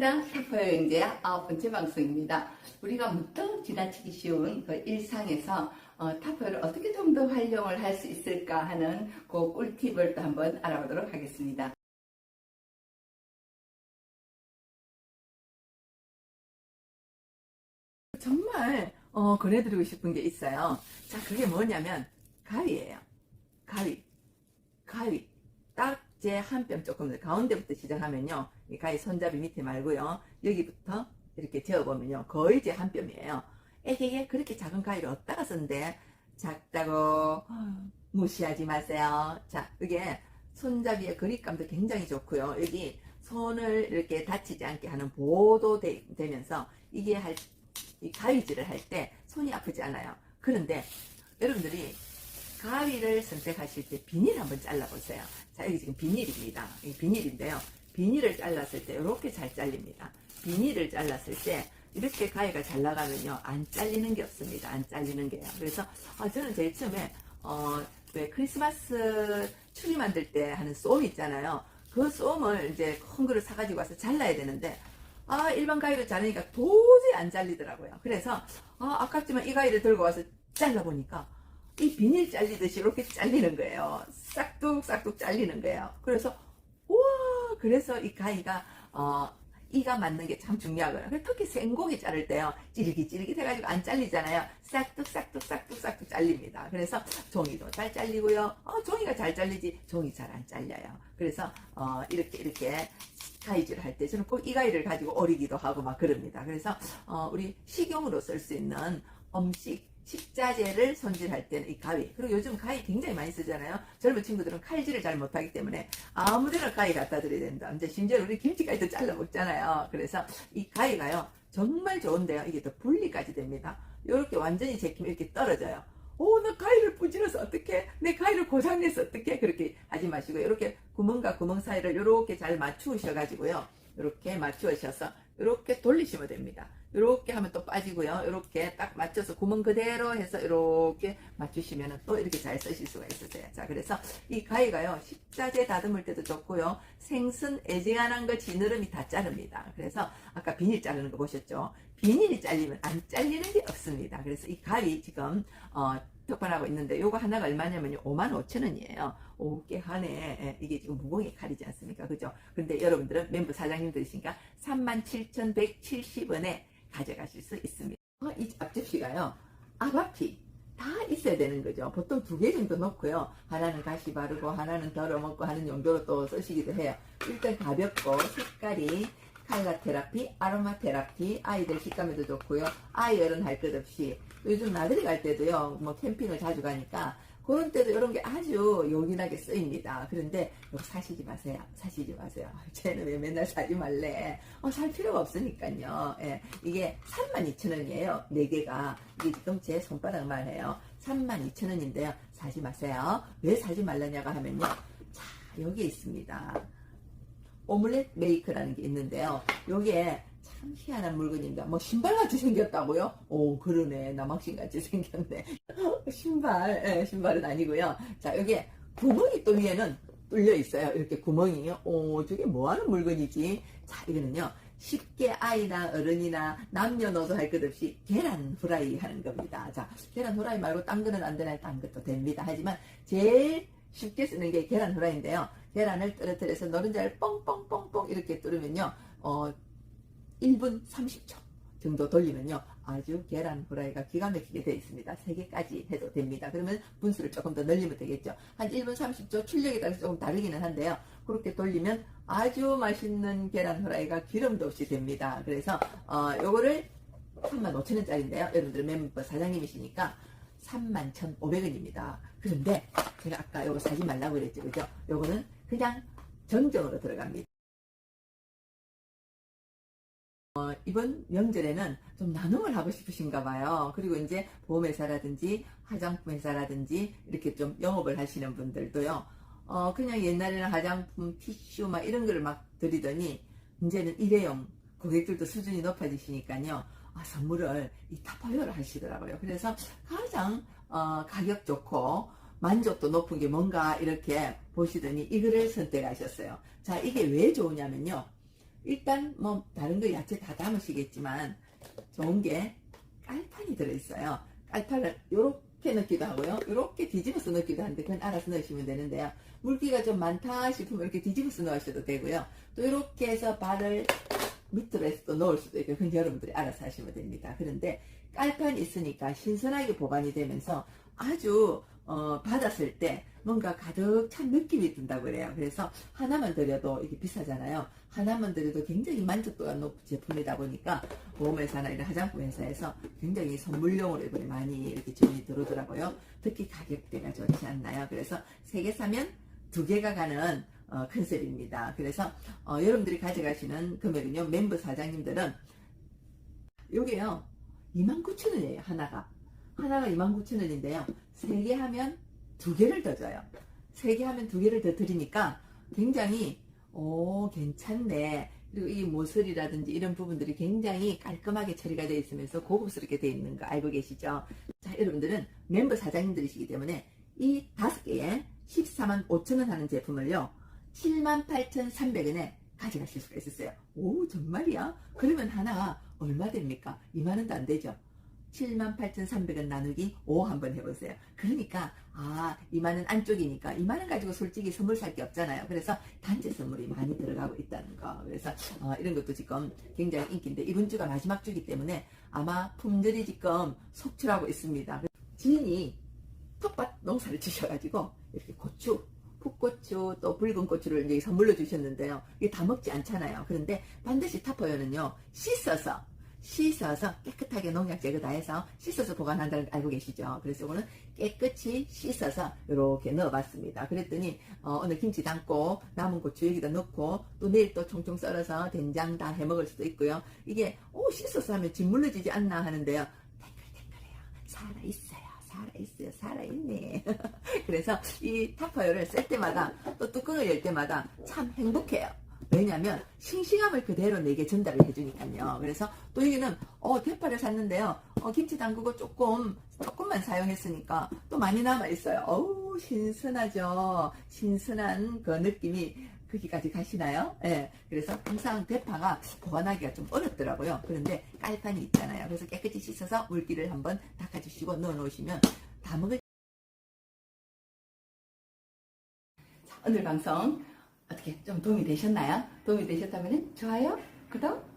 반갑습니다. 슈퍼여행제의 아홉 번째 방송입니다. 우리가 문득 지나치기 쉬운 그 일상에서 어, 타퍼를 어떻게 좀 더 활용을 할 수 있을까 하는 그 꿀팁을 또 한번 알아보도록 하겠습니다. 정말 어, 권해드리고 싶은 게 있어요. 자, 그게 뭐냐면 가위예요. 가위. 가위. 딱제 한 뼘 조금 더 가운데부터 시작하면요. 이 가위 손잡이 밑에 말고요. 여기부터 이렇게 재어보면요. 거의 제 한 뼘이에요. 에게게 그렇게 작은 가위를 어디다가 쓴대? 작다고 무시하지 마세요. 자, 그게 손잡이의 그립감도 굉장히 좋고요. 여기 손을 이렇게 다치지 않게 하는 보호도 되, 면서 이게 할, 이 가위질을 할 때 손이 아프지 않아요. 그런데 여러분들이 가위를 선택하실 때 비닐 한번 잘라보세요. 자, 여기 지금 비닐입니다. 이 비닐인데요. 비닐을 잘랐을 때 이렇게 잘 잘립니다. 비닐을 잘랐을 때 이렇게 가위가 잘 나가면요. 안 잘리는 게 없습니다. 안 잘리는 게요. 그래서 아, 저는 제일 처음에 어, 왜 크리스마스 추리 만들 때 하는 쏨 있잖아요. 그 쏨을 이제 큰 거를 사가지고 와서 잘라야 되는데 아 일반 가위로 자르니까 도저히 안 잘리더라고요. 그래서 아 아깝지만 이 가위를 들고 와서 잘라보니까 이 비닐 잘리듯이 이렇게 잘리는 거예요. 싹둑싹둑 잘리는 거예요. 그래서 우와 그래서 이 가위가 어 이가 맞는 게 참 중요하고요. 특히 생고기 자를 때요. 찌릿찌릿 해가지고 안 잘리잖아요. 싹둑싹둑 싹둑싹둑 잘립니다. 그래서 종이도 잘 잘리고요. 어, 종이가 잘 잘리지 종이 잘 안 잘려요. 그래서 어, 이렇게 이렇게 가위질을 할때 저는 꼭 이 가위를 가지고 오리기도 하고 막 그럽니다. 그래서 어, 우리 식용으로 쓸 수 있는 음식 식자재를 손질할 때는 이 가위. 그리고 요즘 가위 굉장히 많이 쓰잖아요. 젊은 친구들은 칼질을 잘 못하기 때문에 아무데나 가위 갖다 드려야 된다. 이제 심지어 우리 김치까지도 잘라 먹잖아요. 그래서 이 가위가요 정말 좋은데요. 이게 더 분리까지 됩니다. 이렇게 완전히 제끼면 이렇게 떨어져요. 오, 나 가위를 부질러서 어떻게? 내 가위를 고장내서 어떻게? 그렇게 하지 마시고, 이렇게 구멍과 구멍 사이를 이렇게 잘 맞추셔 가지고요. 이렇게 맞추셔서, 이렇게 돌리시면 됩니다. 이렇게 하면 또 빠지고요. 이렇게 딱 맞춰서 구멍 그대로 해서 이렇게 맞추시면 또 이렇게 잘 쓰실 수가 있으세요. 자, 그래서 이 가위가요. 식자재 다듬을 때도 좋고요. 생선 애징한한 거 지느러미 다 자릅니다. 그래서 아까 비닐 자르는 거 보셨죠? 비닐이 잘리면 안 잘리는 게 없습니다. 그래서 이 가위 지금 어, 특판하고 있는데 요거 하나가 얼마냐면요. 5만 5천 원이에요. 5개 한에 예, 이게 지금 무공의 칼이지 않습니까? 그죠? 근데 여러분들은 멤버 사장님들이시니까 3만 7,170원에 가져가실 수 있습니다. 어, 이 앞접시가요. 아바피 다 있어야 되는 거죠. 보통 두 개 정도 넣고요. 하나는 가시 바르고 하나는 덜어 먹고 하는 용도로 또 쓰시기도 해요. 일단 가볍고 색깔이 칼라 테라피, 아로마 테라피, 아이들 식감에도 좋고요. 아이 어른 할 것 없이 요즘 나들이 갈 때도요. 뭐 캠핑을 자주 가니까 그런 때도 이런 게 아주 요긴하게 쓰입니다. 그런데 이거 사시지 마세요. 사시지 마세요. 쟤는 왜 맨날 사지 말래? 어, 살 필요가 없으니까요. 예, 이게 32,000원이에요. 4개가. 이게 지금 제 손바닥만 해요. 32,000원인데요. 사지 마세요. 왜 사지 말라냐고 하면요. 자, 여기에 있습니다. 오믈렛 메이크라는 게 있는데요. 요게 참 희한한 물건입니다. 뭐 신발같이 생겼다고요? 오 그러네 나막신같이 생겼네. 신발 예, 신발은 아니고요. 자 여기에 구멍이 또 위에는 뚫려 있어요. 이렇게 구멍이요. 오 저게 뭐하는 물건이지? 자 이거는요. 쉽게 아이나 어른이나 남녀노소 할 것 없이 계란 후라이 하는 겁니다. 자 계란 후라이 말고 딴 거는 안 되나요? 딴 것도 됩니다. 하지만 제일 쉽게 쓰는 게 계란 후라이인데요. 계란을 떨어뜨려서 노른자를 뻥뻥뻥뻥 이렇게 뚫으면요. 어, 1분 30초 정도 돌리면요. 아주 계란 후라이가 기가 막히게 되어 있습니다. 3개까지 해도 됩니다. 그러면 분수를 조금 더 늘리면 되겠죠. 한 1분 30초 출력에 따라서 조금 다르기는 한데요. 그렇게 돌리면 아주 맛있는 계란 후라이가 기름도 없이 됩니다. 그래서 어, 요거를 35,000원짜리인데요. 여러분들 멤버 사장님이시니까 31,500원입니다. 그런데 제가 아까 요거 사지 말라고 그랬죠. 그죠? 요거는 그냥 정정으로 들어갑니다. 어, 이번 명절에는 좀 나눔을 하고 싶으신가 봐요. 그리고 이제 보험회사라든지 화장품 회사라든지 이렇게 좀 영업을 하시는 분들도요. 어, 그냥 옛날에는 화장품, 티슈 막 이런 거를 막 드리더니 이제는 일회용 고객들도 수준이 높아지시니까요. 아, 선물을 이 타파웨어를 하시더라고요. 그래서 가장 어, 가격 좋고 만족도 높은 게 뭔가 이렇게 보시더니 이거를 선택하셨어요. 자, 이게 왜 좋으냐면요. 일단 뭐 다른 거 야채 다 담으시겠지만 좋은 게 깔판이 들어있어요. 깔판을 요렇게 넣기도 하고요. 요렇게 뒤집어서 넣기도 하는데 그건 알아서 넣으시면 되는데요. 물기가 좀 많다 싶으면 이렇게 뒤집어서 넣으셔도 되고요. 또 이렇게 해서 발을 밑으로 해서 또 넣을 수도 있고 그건 여러분들이 알아서 하시면 됩니다. 그런데 깔판이 있으니까 신선하게 보관이 되면서 아주 어, 받았을 때 뭔가 가득 찬 느낌이 든다고 그래요. 그래서 하나만 드려도 이게 비싸잖아요. 하나만 드려도 굉장히 만족도가 높은 제품이다 보니까 보험회사나 이런 화장품 회사에서 굉장히 선물용으로 이번에 많이 이렇게 지원이 들어오더라고요. 특히 가격대가 좋지 않나요? 그래서 세 개 사면 두 개가 가는 어, 컨셉입니다. 그래서 어, 여러분들이 가져가시는 금액은요. 멤버 사장님들은 요게요. 29,000원이에요. 하나가. 하나가 29,000원인데요. 세 개 하면 두 개를 더 줘요. 세 개 하면 두 개를 더 드리니까 굉장히 오 괜찮네. 그리고 이 모서리라든지 이런 부분들이 굉장히 깔끔하게 처리가 되어 있으면서 고급스럽게 되어 있는 거 알고 계시죠? 자, 여러분들은 멤버 사장님들이시기 때문에 이 다섯 개에 14만 5천 원 하는 제품을요. 7만 8,300원에 가져가실 수가 있었어요. 오, 정말이야? 그러면 하나 얼마 됩니까? 2만 원도 안 되죠? 78,300원 나누기 5 한번 해보세요. 그러니까 아 2만원 안쪽이니까 2만원 가지고 솔직히 선물 살 게 없잖아요. 그래서 단체 선물이 많이 들어가고 있다는 거. 그래서 어, 이런 것도 지금 굉장히 인기인데 이번 주가 마지막 주기 때문에 아마 품절이 지금 속출하고 있습니다. 지인이 텃밭 농사를 주셔가지고 이렇게 고추 풋고추 또 붉은 고추를 이제 선물로 주셨는데요. 이게 다 먹지 않잖아요. 그런데 반드시 타퍼요는요 씻어서 씻어서 깨끗하게 농약 제거 다 해서 씻어서 보관한다는 거 알고 계시죠? 그래서 이거는 깨끗이 씻어서 이렇게 넣어봤습니다. 그랬더니 어, 오늘 김치 담고 남은 고추 여기다 넣고 또 내일 또 총총 썰어서 된장 다 해먹을 수도 있고요. 이게 오 씻어서 하면 짓물러지지 않나 하는데요. 탱글탱글해요. 살아있어요. 살아있어요. 살아있네. 그래서 이 타퍼요를 쓸 때마다 또 뚜껑을 열 때마다 참 행복해요. 왜냐면 싱싱함을 그대로 내게 전달을 해주니까요. 그래서 또 여기는 어 대파를 샀는데요. 어, 김치 담그고 조금 조금만 사용했으니까 또 많이 남아 있어요. 어우 신선하죠. 신선한 그 느낌이 거기까지 가시나요? 예. 그래서 항상 대파가 보관하기가 좀 어렵더라고요. 그런데 깔판이 있잖아요. 그래서 깨끗이 씻어서 물기를 한번 닦아주시고 넣어 놓으시면 다 먹을 자, 오늘 방송 어떻게 좀 도움이 되셨나요? 도움이 되셨다면 좋아요, 구독,